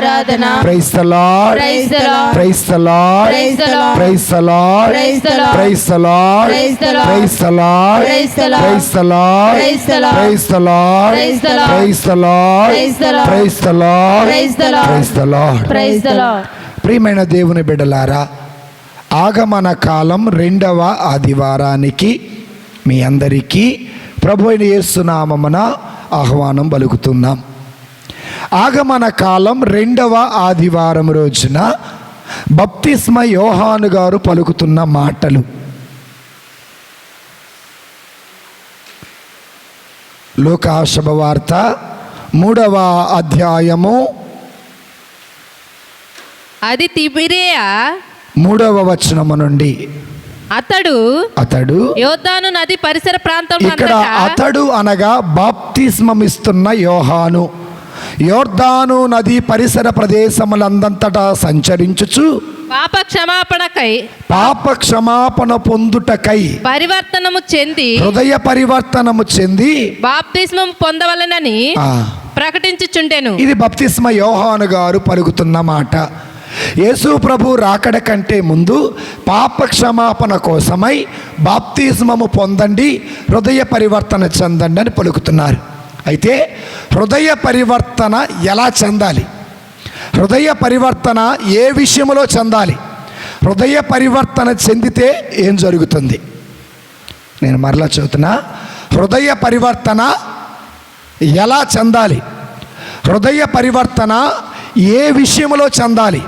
ఆరాధన praise the lord. Praise the lord. Praise the lord. Praise the lord. Praise the lord. Praise the lord. Praise the lord. Praise the lord. Praise the lord. Praise the lord praise the lord ప్రియమైన దేవుని బిడ్డలారా ఆగమన కాలం రెండవ ఆదివారానికి మీ అందరికీ ప్రభు అయిన యేసునామమున ఆహ్వానం పలుకుతున్నాం ఆగమన కాలం రెండవ ఆదివారం రోజున బప్తిస్మ యోహాను గారు పలుకుతున్న మాటలు. లోకా శుభవార్త మూడవ అధ్యాయము అది తిబిరియా మూడవ వచనము నుండి. అతడు అతడు యోద్ధాను నది పరిసర ప్రాంతం ఇక్కడ అతడు అనగా బాప్తిస్మం ఇస్తున్న యోహాను. యోర్దాను నది పరిసర ప్రదేశములందంతటా సంచరించుచు పాప క్షమాపణకై పాప క్షమాపణ పొందుటకై పరివర్తనము చెంది హృదయ పరివర్తనము చెంది బాప్తిస్మం పొందవలనని ప్రకటించుచుండెను. ఇది బప్తిస్మ యోహాను గారు పలుకుతున్న మాట. యేసు ప్రభు రాకడ కంటే ముందు పాప క్షమాపణ కోసమై బాప్తిస్మము పొందండి హృదయ పరివర్తన చెందండి అని పలుకుతున్నారు. అయితే హృదయ పరివర్తన ఎలా చెందాలి? హృదయ పరివర్తన ఏ విషయంలో చెందాలి? హృదయ పరివర్తన చెందితే ఏం జరుగుతుంది? నేను మరలా చదువుతున్నా హృదయ పరివర్తన ఎలా చెందాలి? హృదయ పరివర్తన ఏ విషయంలో చెందాలి?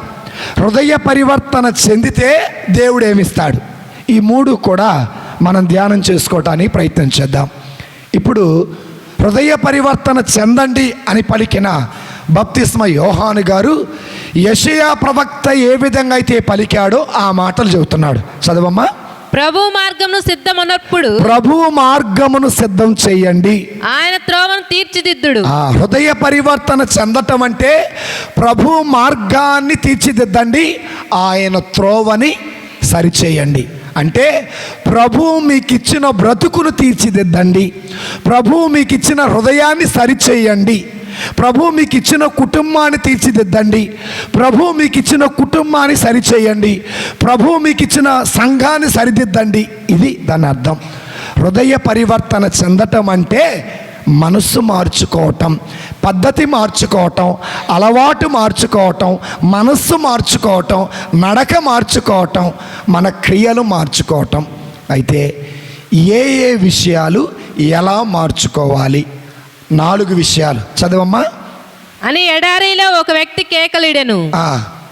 హృదయ పరివర్తన చెందితే దేవుడు ఏమిస్తాడు? ఈ మూడు కూడా మనం ధ్యానం చేసుకోవటానికి ప్రయత్నం చేద్దాం. ఇప్పుడు హృదయ పరివర్తన చెందండి అని పలికిన బప్తిస్మ యోహాను గారు యషయా ప్రవక్త ఏ విధంగా అయితే పలికాడో ఆ మాటలు చెబుతున్నాడు. చదవమ్మా. ప్రభు మార్గమును సిద్ధమున్నప్పుడు ప్రభు మార్గమును సిద్ధం చేయండి. ఆయన త్రోవను తీర్చిదిద్దుడు. ఆ హృదయ పరివర్తన చెందటం అంటే ప్రభు మార్గాన్ని తీర్చిదిద్దండి ఆయన త్రోవని సరిచేయండి. అంటే ప్రభు మీకు ఇచ్చిన బ్రతుకును తీర్చిదిద్దండి. ప్రభు మీకు ఇచ్చిన హృదయాన్ని సరిచేయండి. ప్రభు మీకు ఇచ్చిన కుటుంబాన్ని తీర్చిదిద్దండి. ప్రభు మీకు ఇచ్చిన కుటుంబాన్ని సరిచేయండి. ప్రభు మీకు ఇచ్చిన సంఘాన్ని సరిదిద్దండి. ఇది దాని అర్థం. హృదయ పరివర్తన చెందటం అంటే మనస్సు మార్చుకోవటం. పద్ధతి మార్చుకోవటం అలవాటు మార్చుకోవటం మనస్సు మార్చుకోవటం నడక మార్చుకోవటం మన క్రియలు మార్చుకోవటం. అయితే ఏ ఏ విషయాలు ఎలా మార్చుకోవాలి? నాలుగు విషయాలు. చదవమ్మా. అని ఎడారిలో ఒక వ్యక్తి కేకలిడెను.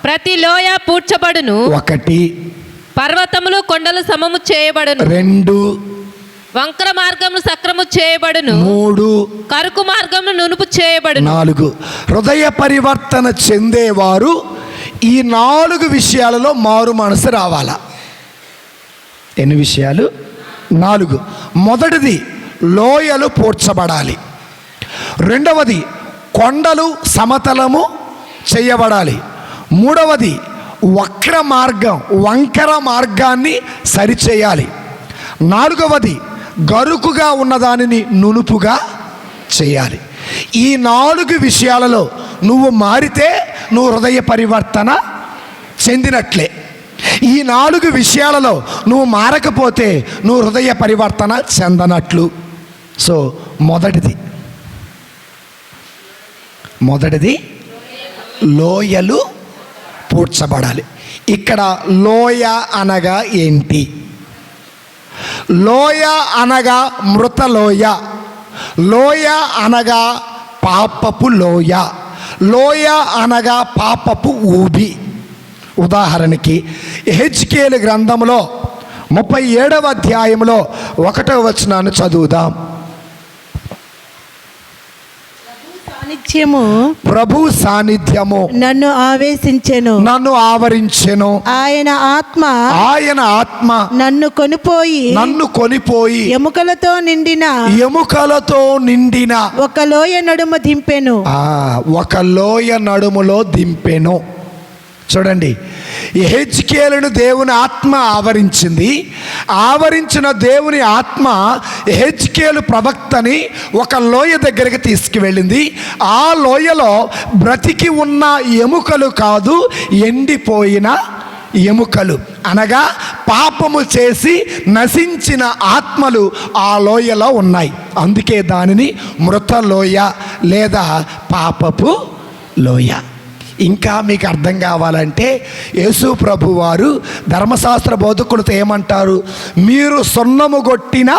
ప్రతి లోయ పూడ్చబడును. ఒకటి. పర్వతములు కొండలు సమము చేయబడును. రెండు. వంకర మార్గమును సక్రము చేయబడును. మూడు కరుకు మార్గమును నునుపు చేయబడును. నాలుగు హృదయ పరివర్తన చెందేవారు ఈ నాలుగు విషయాలలో మారు మనసు రావాలా? ఎన్ని విషయాలు? నాలుగు. మొదటిది లోయలు పూడ్చబడాలి రెండవది కొండలు సమతలము చేయబడాలి. మూడవది వక్ర మార్గం వంకర మార్గాన్ని సరిచేయాలి. నాలుగవది గరుకుగా ఉన్నదానిని నునుపుగా చేయాలి. ఈ నాలుగు విషయాలలో నువ్వు మారితే నువ్వు హృదయ పరివర్తన చెందినట్లే. ఈ నాలుగు విషయాలలో నువ్వు మారకపోతే నువ్వు హృదయ పరివర్తన చెందనట్లు. సో మొదటిది. మొదటిది లోయలు పూడ్చబడాలి. ఇక్కడ లోయ అనగా ఏంటి? లోయ అనగా మృత లోయ. అనగా పాపపు లోయ. లోయ అనగా పాపపు ఊబి. ఉదాహరణకి హెచ్కేలు గ్రంథంలో ముప్పై ఏడవ అధ్యాయంలో ఒకటవ వచనాన్ని చదువుదాం. సాన్నిధ్యము. ప్రభు సాన్నిధ్యము. నన్ను ఆవేశించెను. నన్ను ఆవరించెను. ఆయన ఆత్మ ఆయన ఆత్మ నన్ను కొనిపోయి నన్ను కొనిపోయి ఎముకలతో నిండిన ఎముకలతో నిండిన ఒక లోయ నడుమ దింపెను. ఒక లోయ నడుములో దింపెను. చూడండి ఎహెచ్కేలను దేవుని ఆత్మ ఆవరించింది. ఆవరించిన దేవుని ఆత్మ ఎహెచ్కేలు ప్రవక్తని ఒక లోయ దగ్గరికి తీసుకువెళ్ళింది. ఆ లోయలో బ్రతికి ఉన్న ఎముకలు కాదు ఎండిపోయిన ఎముకలు. అనగా పాపము చేసి నశించిన ఆత్మలు ఆ లోయలో ఉన్నాయి. అందుకే దానిని మృత లోయ లేదా పాపపు లోయ. ఇంకా మీకు అర్థం కావాలంటే యేసు ప్రభు వారు ధర్మశాస్త్ర బోధకులతో ఏమంటారు? మీరు సున్నము కొట్టిన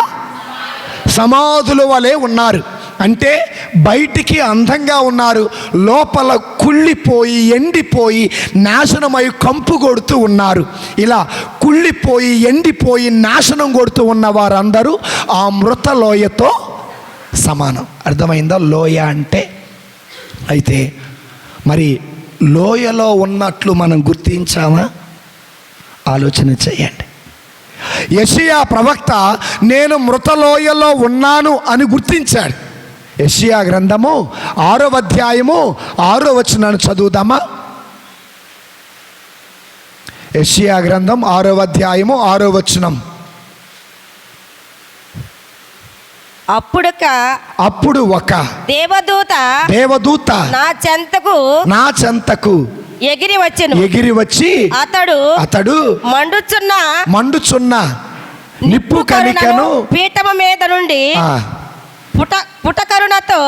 సమాధుల వలె ఉన్నారు. అంటే బయటికి అందంగా ఉన్నారు. లోపల కుళ్ళిపోయి ఎండిపోయి నాశనమై కంపు కొడుతూ ఉన్నారు. ఇలా కుళ్ళిపోయి ఎండిపోయి నాశనం కొడుతూ ఉన్న వారందరూ ఆ మృత లోయతో సమానం. అర్థమైందా? లోయ అంటే అయితే మరి లోయలో ఉన్నట్లు మనం గుర్తించామా? ఆలోచన చేయండి. యషియా ప్రవక్త నేను మృతలోయలో ఉన్నాను అని గుర్తించాడు. యషియా గ్రంథము ఆరో అధ్యాయము ఆరో వచనాన్ని చదువుదామా? యషియా గ్రంథం ఆరో అధ్యాయము ఆరో వచనం. అప్పుడక అప్పుడు ఒక దేవదూత దేవదూత నా చెంతకు నా చెంతకు ఎగిరి వచ్చెను. ఎగిరి వచ్చి అతడు అతడు మండుచున్న మండుచున్న నిప్పు కణికను పీఠము మీద నుండి పుట పుటకరుణతో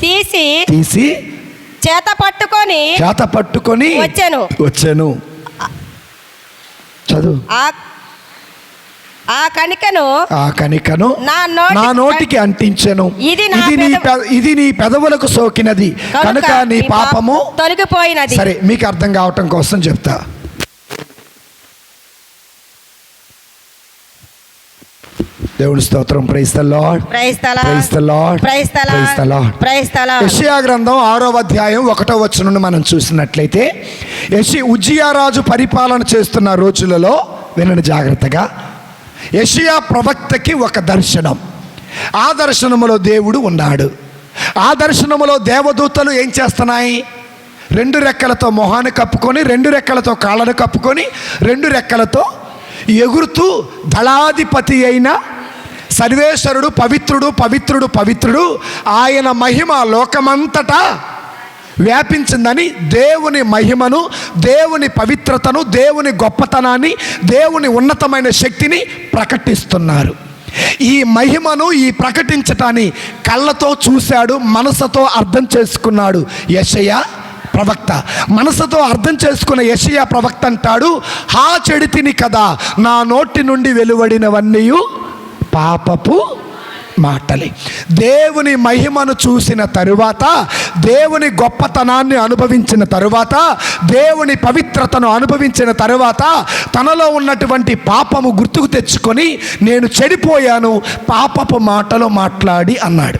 తీసి తీసి చేత పట్టుకొని చేత పట్టుకొని వచ్చాను. వచ్చాను. చదువు. ఆ కణికను ఆ కణికను నా నోటి- నా నోటికి అంటించెను. ఇది ఇది నీ ఇది నీ పెదవులకు సోకినది. కనుక నీ పాపము తొలగిపోయినది. సరే మీకు అర్థం కావటం కోసం చెప్తా. దేవుని స్తోత్రం యెషయా గ్రంథం ఆరో అధ్యాయం ఒకటో వచ్చి నుండి మనం చూసినట్లయితే యషి ఉజ్జియారాజు పరిపాలన చేస్తున్న రోజులలో వినండి జాగ్రత్తగా యషియా ప్రవక్తకి ఒక దర్శనం. ఆ దర్శనములో దేవుడు ఉన్నాడు. ఆ దర్శనములో దేవదూతలు ఏం చేస్తున్నాయి? రెండు రెక్కలతో మొహాన్ని కప్పుకొని రెండు రెక్కలతో కాళ్ళను కప్పుకొని రెండు రెక్కలతో ఎగురుతూ దళాధిపతి అయిన సర్వేశ్వరుడు పవిత్రుడు పవిత్రుడు పవిత్రుడు ఆయన మహిమ లోకమంతటా వ్యాపించిందని దేవుని మహిమను దేవుని పవిత్రతను దేవుని గొప్పతనాన్ని దేవుని ఉన్నతమైన శక్తిని ప్రకటిస్తున్నారు. ఈ మహిమను ఈ ప్రకటించటాన్ని కళ్ళతో చూశాడు మనసుతో అర్థం చేసుకున్నాడు యశయ ప్రవక్త. మనసుతో అర్థం చేసుకున్న యషయా ప్రవక్త అంటాడు హా చెడితిని కదా నా నోటి నుండి వెలువడినవన్నీ పాపపు మాటలే. దేవుని మహిమను చూసిన తరువాత దేవుని గొప్పతనాన్ని అనుభవించిన తరువాత దేవుని పవిత్రతను అనుభవించిన తరువాత తనలో ఉన్నటువంటి పాపము గుర్తుకు తెచ్చుకొని నేను చెడిపోయాను పాపపు మాటలు మాట్లాడి అన్నాడు.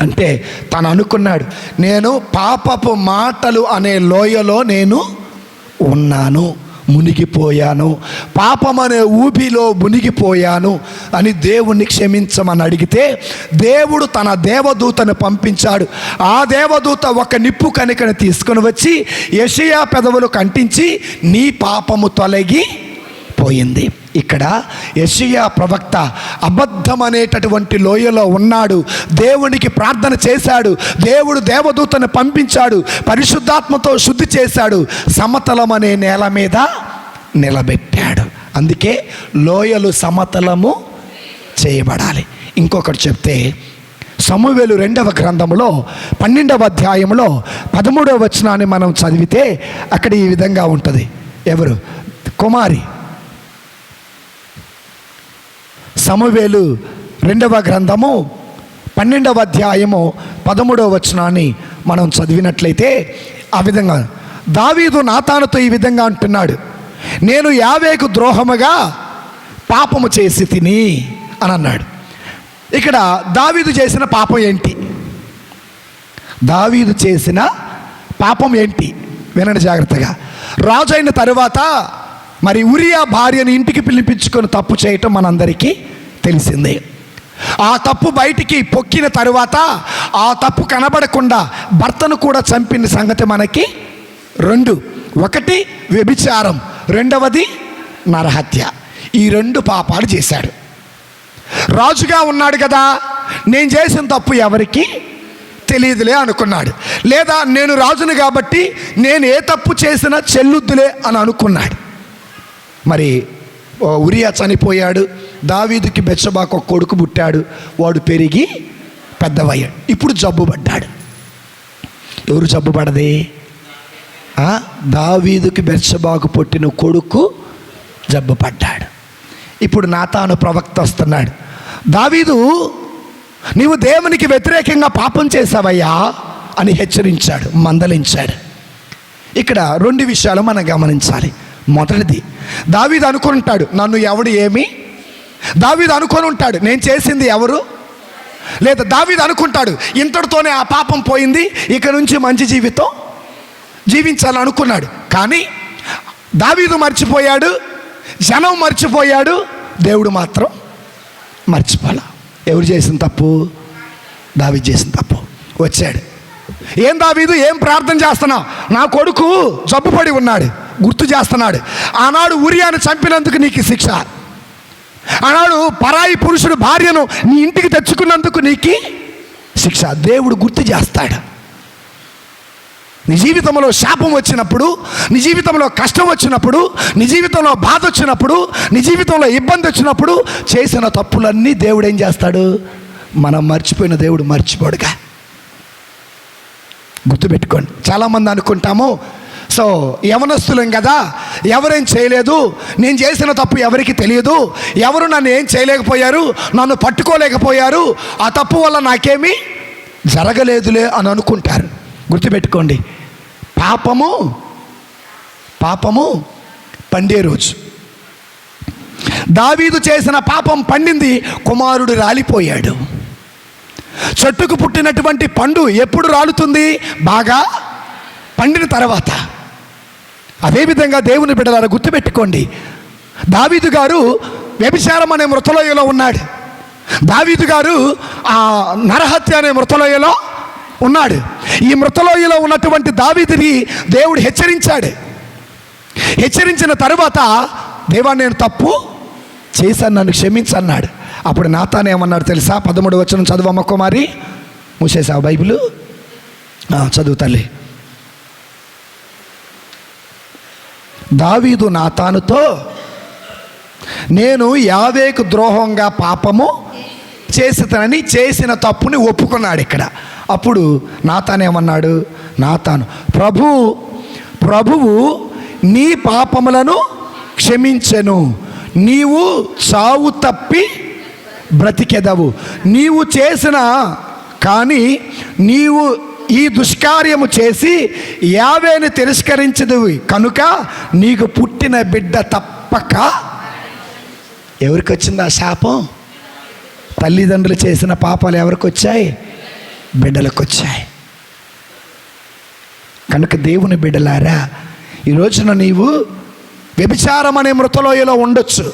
అంటే తను అనుకున్నాడు నేను పాపపు మాటలు అనే లోయలో నేను ఉన్నాను. మునిగిపోయాను. పాపం అనే ఊబిలో మునిగిపోయాను అని దేవుణ్ణి క్షమించమని అడిగితే దేవుడు తన దేవదూతను పంపించాడు. ఆ దేవదూత ఒక నిప్పు కనికను తీసుకొని వచ్చి యషయా పెదవులు కంటించి నీ పాపము తొలగి పోయింది ఇక్కడ యషియా ప్రవక్త అబద్ధం అనేటటువంటి లోయలో ఉన్నాడు. దేవునికి ప్రార్థన చేశాడు. దేవుడు దేవదూతను పంపించాడు. పరిశుద్ధాత్మతో శుద్ధి చేశాడు. సమతలం అనే నేల మీద నిలబెట్టాడు. అందుకే లోయలు సమతలము చేయబడాలి. ఇంకొకటి చెప్తే సమూవేలు రెండవ గ్రంథంలో పన్నెండవ అధ్యాయంలో పదమూడవ వచనాన్ని మనం చదివితే అక్కడ ఈ విధంగా ఉంటుంది. ఎవరు? కుమారి. సమవేలు రెండవ గ్రంథము పన్నెండవ అధ్యాయము పదమూడవ వచనాన్ని మనం చదివినట్లయితే ఆ విధంగా దావీదు నాతానుతో ఈ విధంగా అంటున్నాడు నేను యావేకు ద్రోహముగా పాపము చేసి తిని అని అన్నాడు. ఇక్కడ దావీదు చేసిన పాపం ఏంటి? దావీదు చేసిన పాపం ఏంటి? వినండి జాగ్రత్తగా. రాజు అయిన తరువాత మరి ఉరియా భార్యను ఇంటికి పిలిపించుకొని తప్పు చేయటం మనందరికీ తెలిసిందే. ఆ తప్పు బయటికి పొక్కిన తరువాత ఆ తప్పు కనబడకుండా భర్తను కూడా చంపిన సంగతి మనకి రెండు. ఒకటి వ్యభిచారం రెండవది నరహత్య. ఈ రెండు పాపాలు చేశాడు. రాజుగా ఉన్నాడు కదా నేను చేసిన తప్పు ఎవరికి తెలియదులే అనుకున్నాడు. లేదా నేను రాజును కాబట్టి నేను ఏ తప్పు చేసినా చెల్లుద్దులే అని అనుకున్నాడు. మరి ఓ ఉరియా చనిపోయాడు. దావీదుకి బెచ్చబాకు ఒక కొడుకు పుట్టాడు. వాడు పెరిగి పెద్దవయ్యాడు. ఇప్పుడు జబ్బు పడ్డాడు. ఎవరు జబ్బు పడది? దావీదుకి బెచ్చబాకు పుట్టిన కొడుకు జబ్బు పడ్డాడు. ఇప్పుడు నాతాను ప్రవక్త వస్తున్నాడు. దావీదు నీవు దేవునికి వ్యతిరేకంగా పాపం చేశావయ్యా అని హెచ్చరించాడు మందలించాడు. ఇక్కడ రెండు విషయాలు మనం గమనించాలి. మొదటిది దావీదు అనుకుంటాడు నన్ను ఎవడు ఏమి దావీదు అనుకొని ఉంటాడు నేను చేసింది ఎవరు? లేదా దావీదు అనుకుంటాడు ఇంతటితోనే ఆ పాపం పోయింది ఇక నుంచి మంచి జీవితం జీవించాలని అనుకున్నాడు. కానీ దావీదు మర్చిపోయాడు జనం మర్చిపోయాడు దేవుడు మాత్రం మర్చిపోలే. ఎవరు చేసిన తప్పు? దావీదు చేసిన తప్పు. వచ్చాడు. ఏం దావీదు? ఏం ప్రార్థన చేస్తున్నావు? నా కొడుకు జబ్బుపడి ఉన్నాడు గుర్తు చేస్తున్నాడు. ఆనాడు ఉరియాను చంపినందుకు నీకు శిక్ష. ఆనాడు పరాయి పురుషుడు భార్యను నీ ఇంటికి తెచ్చుకున్నందుకు నీకు శిక్ష. దేవుడు గుర్తు చేస్తాడు. నీ జీవితంలో శాపం వచ్చినప్పుడు నీ జీవితంలో కష్టం వచ్చినప్పుడు నీ జీవితంలో బాధ వచ్చినప్పుడు నీ జీవితంలో ఇబ్బంది వచ్చినప్పుడు చేసిన తప్పులన్నీ దేవుడు ఏం చేస్తాడు? మనం మర్చిపోయిన దేవుడు మర్చిపోడుగా. గుర్తుపెట్టుకోండి. చాలామంది అనుకుంటాము సో యవనస్తులం కదా. ఎవరేం చేయలేదు. నేను చేసిన తప్పు ఎవరికి తెలియదు. ఎవరు నన్ను ఏం చేయలేకపోయారు? నన్ను పట్టుకోలేకపోయారు. ఆ తప్పు వల్ల నాకేమీ జరగలేదులే అని అనుకుంటారు. గుర్తుపెట్టుకోండి. పాపము పాపము పండే రోజు. దావీదు చేసిన పాపం పండింది కుమారుడు రాలిపోయాడు. చెట్టుకు పుట్టినటువంటి పండు ఎప్పుడు రాలుతుంది? బాగా పండిన తర్వాత. అదేవిధంగా దేవుని బిడ్డలారా గుర్తుపెట్టుకోండి. దావీదు గారు వ్యభిచారం అనే మృతలోయలో ఉన్నాడు. దావీదు గారు ఆ నరహత్య అనే మృతలోయలో ఉన్నాడు. ఈ మృతలోయలో ఉన్నటువంటి దావీదిని దేవుడు హెచ్చరించాడు. హెచ్చరించిన తరువాత దేవా నేను తప్పు చేశాను నన్ను క్షమించన్నాడు. అప్పుడు నాతానే ఏమన్నాడు తెలుసా? పదమూడు వచ్చిన చదువమ్మ కుమారి. మూసేసావు బైబిల్? చదువు తల్లి. దావీదు నాతానుతో నేను యావేకు ద్రోహంగా పాపము చేసితనని చేసిన తప్పుని ఒప్పుకున్నాడు ఇక్కడ. అప్పుడు నాతానేమన్నాడు నాతాను ప్రభు ప్రభువు నీ పాపములను క్షమించెను. నీవు చావు తప్పి బ్రతికెదవు. నీవు చేసిన కానీ నీవు ఈ దుష్కార్యము చేసి యావేని తిరస్కరించదు. కనుక నీకు పుట్టిన బిడ్డ తప్పక ఎవరికి వచ్చింది ఆ శాపం? తల్లిదండ్రులు చేసిన పాపాలు ఎవరికి వచ్చాయి బిడ్డలకు వచ్చాయి కనుక దేవుని బిడ్డలారా ఈ రోజున నీవు వ్యభిచారం అనే మృతలోయలో ఉండొచ్చు.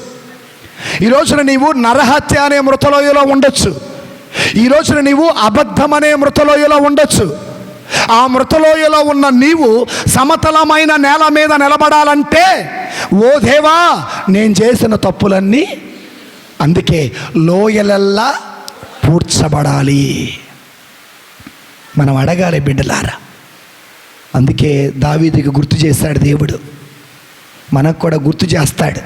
ఈ రోజున నీవు నరహత్య అనే మృతలోయలో ఉండొచ్చు. ఈ రోజున నీవు అబద్ధం అనే మృతలోయలో ఉండొచ్చు. ఆ మృతలోయలో ఉన్న నీవు సమతలమైన నేల మీద నిలబడాలంటే ఓ దేవా నేను చేసిన తప్పులన్నీ అందుకే లోయలల్లా పూడ్చబడాలి. మనం అడగాలి బిడ్డలారా అందుకే దావీదికి గుర్తు చేస్తాడు దేవుడు. మనకు కూడా గుర్తు చేస్తాడు.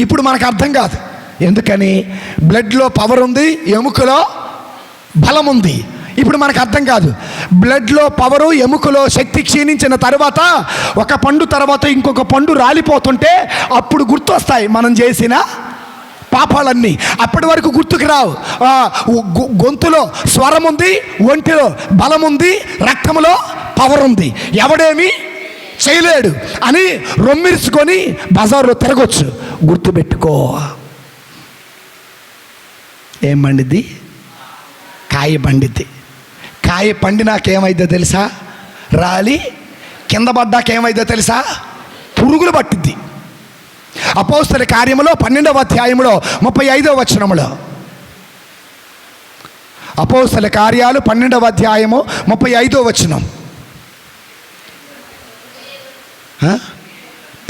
ఇప్పుడు మనకు అర్థం కాదు. ఎందుకని? బ్లడ్లో పవర్ ఉంది ఎముకలో బలం ఉంది ఇప్పుడు మనకు అర్థం కాదు. బ్లడ్లో పవరు ఎముకలో శక్తి క్షీణించిన తర్వాత ఒక పండు తర్వాత ఇంకొక పండు రాలిపోతుంటే అప్పుడు గుర్తొస్తాయి మనం చేసిన పాపాలన్నీ. అప్పటి వరకు గుర్తుకు రావు. గొ- గొంతులో స్వరం ఉంది ఒంటిలో బలం ఉంది రక్తంలో పవర్ ఉంది ఎవడేమి చేయలేడు అని రొమ్మిరుచుకొని బజార్లో తిరగొచ్చు. గుర్తుపెట్టుకో. ఏమండిది కాయ పండిద్ది కాయ పండినాక ఏమైందో తెలుసా? రాలి కింద పడ్డాక ఏమైందో తెలుసా? పురుగులు పట్టిద్ది. అపోస్తల కార్యములో పన్నెండవ అధ్యాయములో ముప్పై ఐదవ వచనములో. అపోస్తల కార్యాలు పన్నెండవ అధ్యాయము ముప్పై ఐదో వచనం.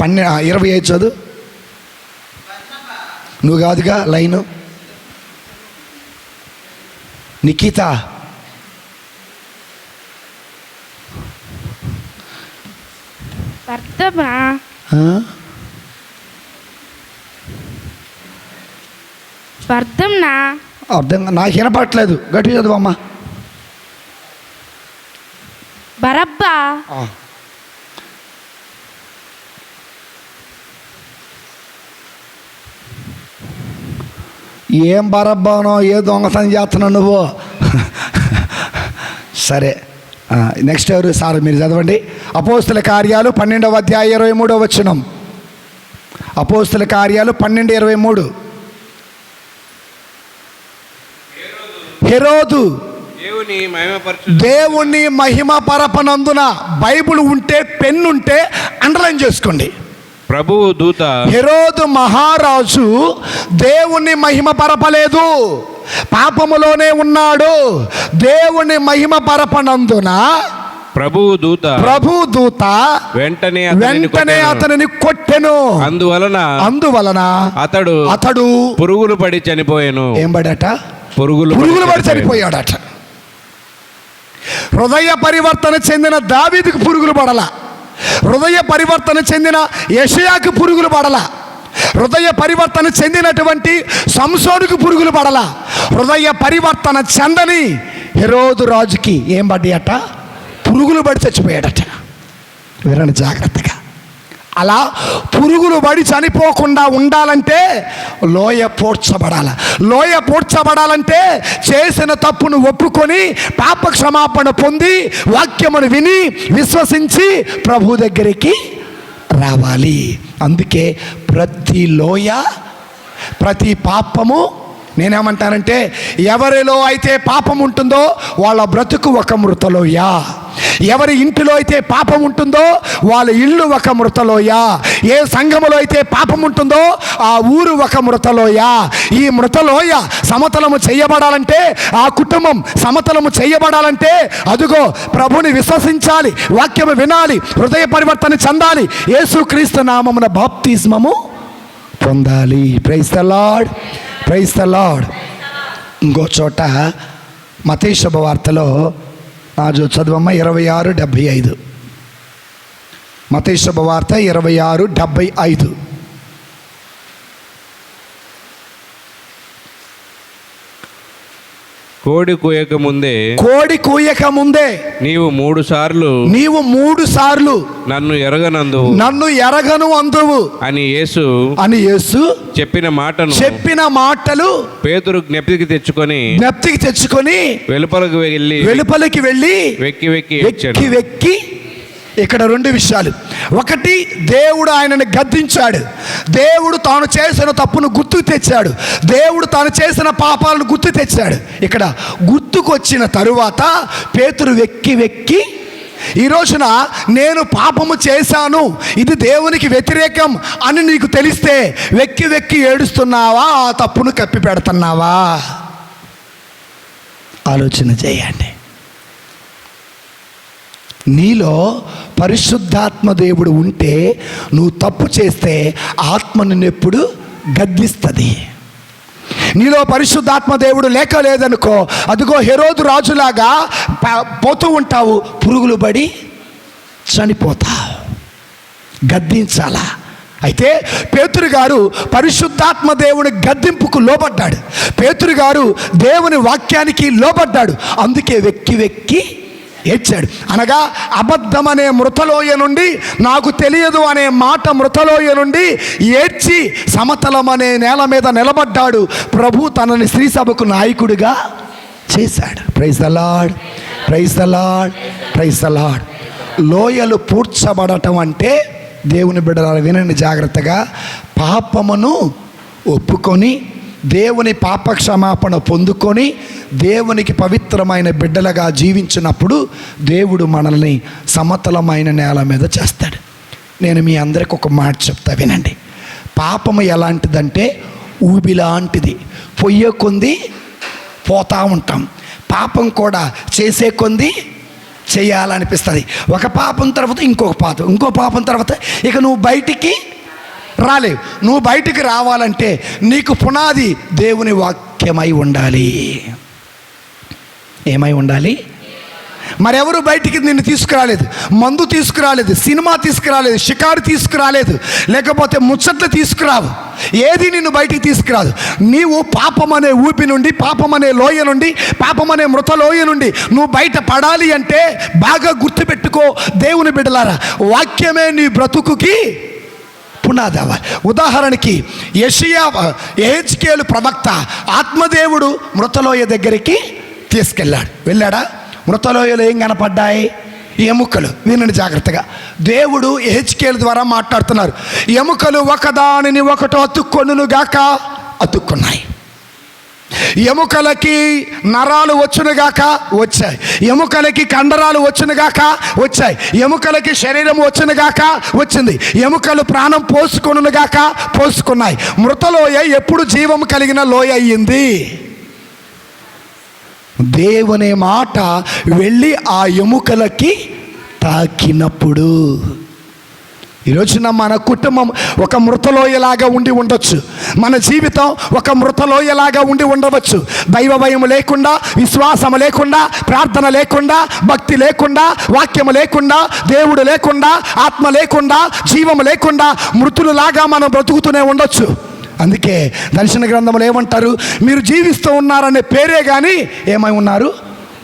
పన్నె ఇరవై ఐదు చదువు. నువ్వు కాదుగా లైను. నిఖిత అర్థమా ఆ? అర్థంనా అర్థం నాకు వినపట్లేదు గట్టి చదువమ్మా బరబ్బా ఏం బరబ్బానో ఏ దొంగతనం చేస్తున్నావు నువ్వు? సరే. నెక్స్ట్ ఎవరు? సార్ మీరు చదవండి. అపోస్తుల కార్యాలు పన్నెండవ అధ్యాయ ఇరవై మూడవ వచ్చినం అపోస్తుల కార్యాలు పన్నెండు ఇరవై మూడు. హెరోదు. దేవుణ్ణి మహిమ పరపనందున బైబిల్ ఉంటే పెన్ ఉంటే అండర్లైన్ చేసుకోండి. ప్రభువు దూత హెరోదు మహారాజు దేవుణ్ణి మహిమ పరపలేదు. పాపములోనే ఉన్నాడు. దేవుని మహిమ పరపనందున ప్రభువు దూత ప్రభు దూత వెంటనే వెంటనే. అతనిని కొట్టెను. అందువలన అందువలన అతడు అతడు పురుగులు పడి చనిపోయాను. ఏం పడట పురుగులు పురుగులు పడి. చనిపోయాడట. హృదయ పరివర్తన చెందిన దావీదుకు పురుగులు పడల. హృదయ పరివర్తన చెందిన యషయాకి పురుగులు పడల. హృదయ పరివర్తన చెందినటువంటి సంసోనుకు పురుగులు పడల. హృదయ పరివర్తన చెందని హెరోదు రాజుకి ఏం పడ్డాయట? పురుగులు పడి చచ్చిపోయాడట. వినండి జాగ్రత్తగా. అలా పురుగులు పడి చనిపోకుండా ఉండాలంటే లోయ పోడ్చబడాల. లోయ పోడ్చబడాలంటే చేసిన తప్పును ఒప్పుకొని పాప క్షమాపణ పొంది వాక్యమును విని విశ్వసించి ప్రభు దగ్గరికి రావాలి. అందుకే ప్రతి లోయ ప్రతి పాపము నేనేమంటానంటే ఎవరిలో అయితే పాపం ఉంటుందో వాళ్ళ బ్రతుకు ఒక మృతలోయ. ఎవరి ఇంటిలో అయితే పాపం ఉంటుందో వాళ్ళ ఇల్లు ఒక మృతలోయ. ఏ సంఘములో అయితే పాపం ఉంటుందో ఆ ఊరు ఒక మృతలోయ. ఈ మృతలోయ సమతలము చేయబడాలంటే ఆ కుటుంబం సమతలము చేయబడాలంటే అదుగో ప్రభుని విశ్వసించాలి వాక్యము వినాలి హృదయ పరివర్తన చెందాలి. యేసుక్రీస్తు నామమున బాప్తిస్మము పొందాలి. Praise the lord praise the lord ఇంకో చోట మతీ శుభవార్తలో చదువమ్మ ఇరవై ఆరు డెబ్భై ఐదు. మతేశ్వభ శుభవార్త ఇరవై ఆరు డెబ్భై ఐదు. కోడి కూయక ముందే కోడి కూయక ముందే నీవు మూడు సార్లు నీవు మూడు సార్లు నన్ను ఎరగనందు నన్ను ఎరగను అందువు. అని యేసు అని యేసు చెప్పిన మాటను చెప్పిన మాటలు పేతురు జ్ఞప్తికి తెచ్చుకొని జ్ఞప్తికి తెచ్చుకొని వెలుపలకు వెళ్ళి వెలుపలికి వెళ్ళి వెక్కి వెక్కి వెక్కి వెక్కి ఇక్కడ రెండు విషయాలు. ఒకటి దేవుడు ఆయనను గద్దించాడు. దేవుడు తాను చేసిన తప్పును గుర్తుకు తెచ్చాడు. దేవుడు తాను చేసిన పాపాలను గుర్తు తెచ్చాడు. ఇక్కడ గుర్తుకొచ్చిన తరువాత పేతురు వెక్కి వెక్కి ఈ రోజున నేను పాపము చేశాను. ఇది దేవునికి వ్యతిరేకం అని నీకు తెలిస్తే వెక్కి వెక్కి ఏడుస్తున్నావా? ఆ తప్పును కప్పి పెడుతున్నావా? ఆలోచన చేయండి. నీలో పరిశుద్ధాత్మ దేవుడు ఉంటే నువ్వు తప్పు చేస్తే ఆత్మ నిన్నెప్పుడు గద్దిస్తుంది. నీలో పరిశుద్ధాత్మ దేవుడు లేక లేదనుకో అదిగో హెరోదు రాజులాగా పోతూ ఉంటావు పురుగులు పడి చనిపోతావు గద్దించాలా? అయితే పేతురు గారు పరిశుద్ధాత్మ దేవుని గద్దింపుకు లోబడ్డాడు. పేతురు గారు దేవుని వాక్యానికి లోబడ్డాడు. అందుకే వెక్కి వెక్కి ఏడ్చాడు. అనగా అబద్ధం అనే మృతలోయ నుండి నాకు తెలియదు అనే మాట మృతలోయ నుండి ఏడ్చి సమతలం అనే నేల మీద నిలబడ్డాడు ప్రభు తనని శ్రీసభకు నాయకుడిగా చేశాడు. Praise the praise the praise the లోయలు పూడ్చబడటం అంటే దేవుని బిడ్డల వినండి జాగ్రత్తగా. పాపమును ఒప్పుకొని దేవుని పాప క్షమాపణ పొందుకొని దేవునికి పవిత్రమైన బిడ్డలుగా జీవించినప్పుడు దేవుడు మనల్ని సమతలమైన నేల మీద చేస్తాడు. నేను మీ అందరికి ఒక మాట చెప్తా వినండి. పాపము ఎలాంటిదంటే ఊబి లాంటిది. పొయ్యే కొంది పోతా ఉంటాం. పాపం కూడా చేసే కొంది చేయాలనిపిస్తుంది. ఒక పాపం తర్వాత ఇంకొక పాపం. ఇంకో పాపం తర్వాత ఇక నువ్వు బయటికి రాలేవు నువ్వు బయటికి రావాలంటే నీకు పునాది దేవుని వాక్యమై ఉండాలి. ఏమై ఉండాలి? మరెవరు బయటికి నిన్ను తీసుకురాలేదు? మందు తీసుకురాలేదు సినిమా తీసుకురాలేదు షికారు తీసుకురాలేదు లేకపోతే ముచ్చట్లు తీసుకురావు. ఏది నిన్ను బయటికి తీసుకురాదు? నీవు పాపం అనే ఊపి నుండి పాపం అనే లోయ నుండి పాపం అనే మృత లోయ నుండి నువ్వు బయట పడాలి అంటే బాగా గుర్తుపెట్టుకో దేవుని బిడ్డలారా. వాక్యమే నీ బ్రతుకుకి పునాది ఉదాహరణకి యషియా ఏహెచ్కేలు ప్రవక్త ఆత్మదేవుడు మృతలోయ దగ్గరికి తీసుకెళ్ళాడు. వెళ్ళాడా? మృతలోయలో ఏం కనపడ్డాయి? ఎముకలు. వినండి జాగ్రత్తగా. దేవుడు ఏహెచ్కేల ద్వారా మాట్లాడుతున్నారు. ఎముకలు ఒకదానిని ఒకటో అతుక్కొనును గాక అతుక్కున్నాయి. ఎముకలకి నరాలు వచ్చునుగాక వచ్చాయి. ఎముకలకి కండరాలు వచ్చునుగాక వచ్చాయి. ఎముకలకి శరీరం వచ్చునుగాక వచ్చింది. ఎముకలు ప్రాణం పోసుకొనుగాక పోసుకున్నాయి. మృతలోయ ఎప్పుడు జీవం కలిగిన లోయ అయ్యింది? దేవుని మాట వెళ్ళి ఆ ఎముకలకి తాకినప్పుడు. ఈరోజున మన కుటుంబం ఒక మృతలోయలాగా ఉండి ఉండొచ్చు. మన జీవితం ఒక మృతలోయలాగా ఉండి ఉండవచ్చు. దైవ భయం లేకుండా విశ్వాసం లేకుండా ప్రార్థన లేకుండా భక్తి లేకుండా వాక్యం లేకుండా దేవుడు లేకుండా ఆత్మ లేకుండా జీవం లేకుండా మృతులులాగా మనం బ్రతుకుతూనే ఉండొచ్చు. అందుకే దర్శన గ్రంథంలో ఏమంటారు? మీరు జీవిస్తూ ఉన్నారనే పేరే కానీ ఏమై ఉన్నారు?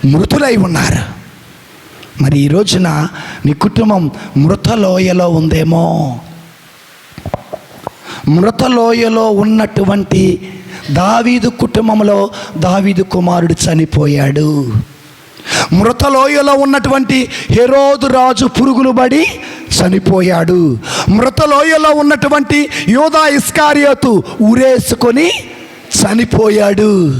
మృతులై ఉన్నారు. మరి ఈ రోజున నీ కుటుంబం మృతలోయలో ఉందేమో? మృతలోయలో ఉన్నటువంటి దావీదు కుటుంబంలో దావీదు కుమారుడు చనిపోయాడు. మృతలోయలో ఉన్నటువంటి హెరోదు రాజు పురుగులు పడి చనిపోయాడు. మృతలోయలో ఉన్నటువంటి యోధా ఇస్కారియోతు ఉరేసుకొని చనిపోయాడు.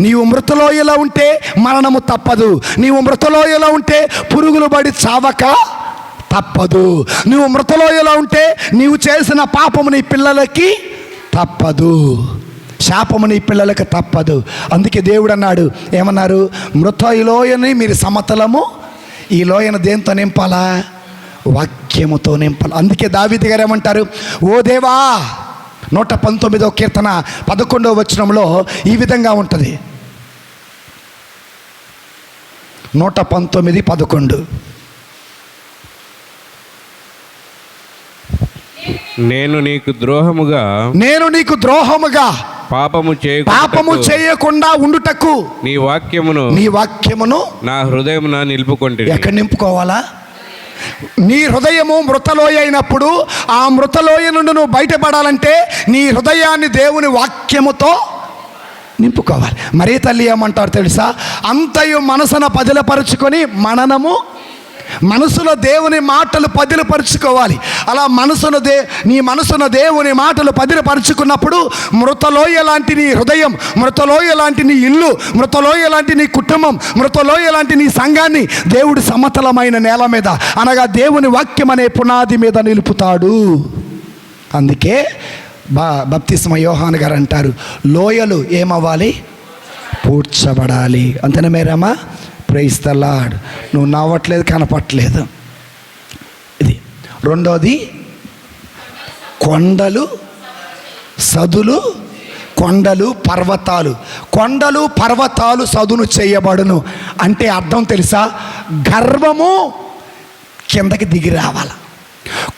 నీవు మృతలోయలో ఉంటే మరణము తప్పదు. నీవు మృతలోయలో ఉంటే పురుగులు పడి చావక తప్పదు. నువ్వు మృతలోయలో ఉంటే నీవు చేసిన పాపము నీ పిల్లలకి తప్పదు. శాపము నీ పిల్లలకి తప్పదు. అందుకే దేవుడు అన్నాడు ఏమన్నారు? మృత ఈ లోయని మీరు సమతలము ఈ లోయను దేంతో నింపాలా? వాక్యముతో నింపాలి. అందుకే దావిది గారు ఏమంటారు? ఓ దేవా నూట పంతొమ్మిదో కీర్తన పదకొండవ వచనంలో ఈ విధంగా ఉంటుంది. నూట పంతొమ్మిది పదకొండు. నేను నీకు ద్రోహముగా నేను నీకు ద్రోహముగా పాపము చేయ పాపము చేయకుండా ఉండుటకు నీ వాక్యమును నీ వాక్యమును నా హృదయమున నిలుపుకొంటి ఎక్కడ నింపుకోవాలా? నీ హృదయము మృతలోయ అయినప్పుడు ఆ మృతలోయ నుండి నువ్వు బయటపడాలంటే నీ హృదయాన్ని దేవుని వాక్యముతో నింపుకోవాలి. మరీ తల్లి ఏమంటారు తెలుసా? అంతయు మనసున పదిలపరుచుకొని మననము మనసులో దేవుని మాటలు పదిలపరుచుకోవాలి. అలా మనసును దే నీ మనసున దేవుని మాటలు పదిలపరుచుకున్నప్పుడు మృతలోయ లాంటి నీ హృదయం మృతలోయ లాంటి నీ ఇల్లు మృతలోయ లాంటి నీ కుటుంబం మృతలోయ లాంటి నీ సంఘాన్ని దేవుడు సమతలమైన నేల మీద అనగా దేవుని వాక్యం అనే పునాది మీద నిలుపుతాడు. అందుకే బా బప్తిస్మ యోహాన్ గారు అంటారు లోయలు ఏమవ్వాలి? పూడ్చబడాలి. అంతేనా మేరమ్మా? ప్రైస్ నువ్వు నవ్వట్లేదు కనపట్లేదు. ఇది. రెండోది కొండలు సదులు కొండలు పర్వతాలు. కొండలు పర్వతాలు సదును చేయబడును. అంటే అర్థం తెలుసా? గర్వము కిందకి దిగి రావాలి.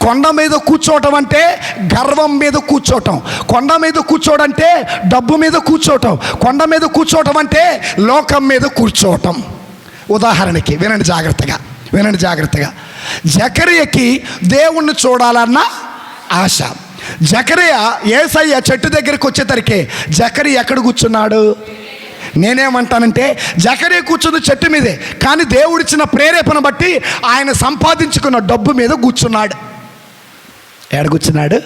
కొండ మీద కూర్చోవటం అంటే గర్వం మీద కూర్చోవటం. కొండ మీద కూర్చోవడం అంటే డబ్బు మీద కూర్చోవటం. కొండ మీద కూర్చోవటం అంటే లోకం మీద కూర్చోవటం. ఉదాహరణకి వినండి జాగ్రత్తగా వినండి జాగ్రత్తగా. జకరియకి దేవుణ్ణి చూడాలన్న ఆశ. జకరియ ఏసయ్య చెట్టు దగ్గరికి వచ్చేసరికి జకరి ఎక్కడ కూర్చున్నాడు? నేనేమంటానంటే జకరే కూర్చుంది చెట్టు మీదే కానీ దేవుడిచ్చిన ప్రేరేపణ బట్టి ఆయన సంపాదించుకున్న డబ్బు మీద కూర్చున్నాడు. ఏడ కూర్చున్నాడు?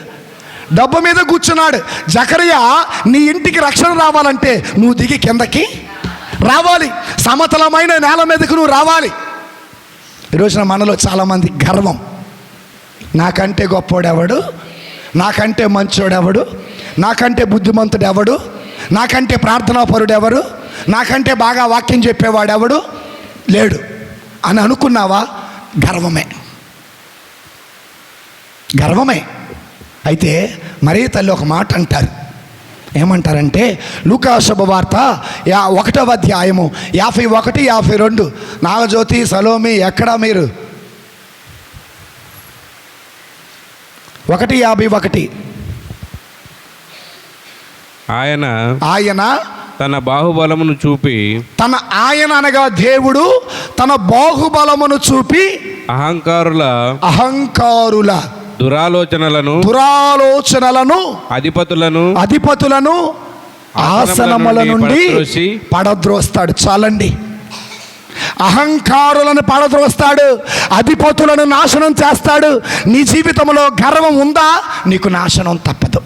డబ్బు మీద కూర్చున్నాడు. జకరియా నీ ఇంటికి రక్షణ రావాలంటే నువ్వు దిగి కిందకి రావాలి. సమతలమైన నేల మీదకు నువ్వు రావాలి. ఈరోజున రోజున మనలో చాలామంది గర్వం. నాకంటే గొప్పోడెవడు? నాకంటే మంచోడెవడు? నాకంటే బుద్ధిమంతుడు ఎవడు నాకంటే ప్రార్థనాపరుడెవరు? నాకంటే బాగా వాక్యం చెప్పేవాడు ఎవడు లేడు. అని అనుకున్నావా? గర్వమే. గర్వమే. అయితే మరీ తల్లి ఒక మాట అంటారు. ఏమంటారంటే లూకా శుభవార్త యా ఒకటవ అధ్యాయము యాభై ఒకటి యాభై రెండు. నాగజ్యోతి సలోమి ఎక్కడ మీరు? ఒకటి యాభై ఒకటి. ఆయన ఆయన తన బాహుబలమును చూపి తన ఆయన అనగా దేవుడు తన బాహుబలమును చూపి అహంకారుల అహంకారుల దురాలోచనలను దురాలోచనలను అధిపతులను అధిపతులను ఆసనముల నుండి పడద్రోసి పడద్రోస్తాడు. చాలండి. అహంకారులను పడద్రోస్తాడు. అధిపతులను నాశనం చేస్తాడు. నీ జీవితంలో గర్వం ఉందా? నీకు నాశనం తప్పదు.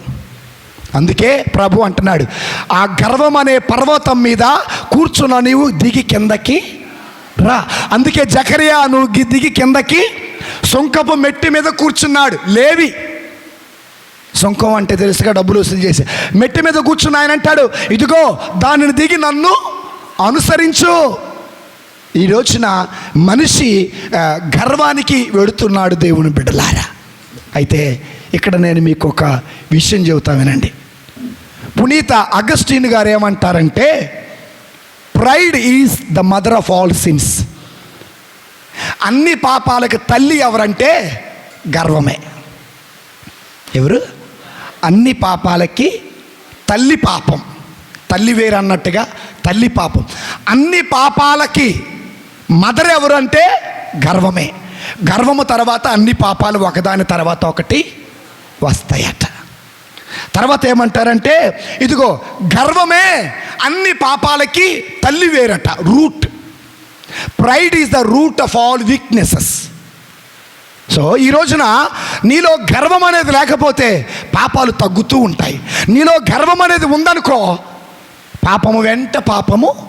అందుకే ప్రభు అంటున్నాడు ఆ గర్వం అనే పర్వతం మీద కూర్చున్న నీవు దిగి కిందకి రా. అందుకే జకరియా నువ్వు దిగి కిందకి సొంకపు మెట్టి మీద కూర్చున్నాడు లేవి. సొంకం అంటే తెలుసుగా డబ్బులు వసూలు చేసి. మెట్టి మీద కూర్చున్న ఆయన అంటాడు ఇదిగో దానిని దిగి నన్ను అనుసరించు. ఈ రోజున మనిషి గర్వానికి వెడుతున్నాడు దేవుని బిడ్డలారా. అయితే ఇక్కడ నేను మీకు ఒక విషయం చెబుతా వినండి. పునీత అగస్టిన్ గారు ఏమంటారంటే pride is the mother of all sins అన్ని పాపాలకు తల్లి ఎవరంటే గర్వమే. ఎవరు? అన్ని పాపాలకి తల్లి పాపం. తల్లి వేరు అన్నట్టుగా తల్లి పాపం. అన్ని పాపాలకి మదర్ ఎవరు అంటే గర్వమే. గర్వము తర్వాత అన్ని పాపాలు ఒకదాని తర్వాత ఒకటి వస్తాయట. తర్వాత ఏమంటారంటే ఇదిగో గర్వమే అన్ని పాపాలకి తల్లి వేరట root. Pride is the root of all weaknesses so ఈ రోజున నీలో గర్వం అనేది లేకపోతే పాపాలు తగ్గుతూ ఉంటాయి. నీలో గర్వం అనేది ఉందనుకో పాపము వెంట పాపము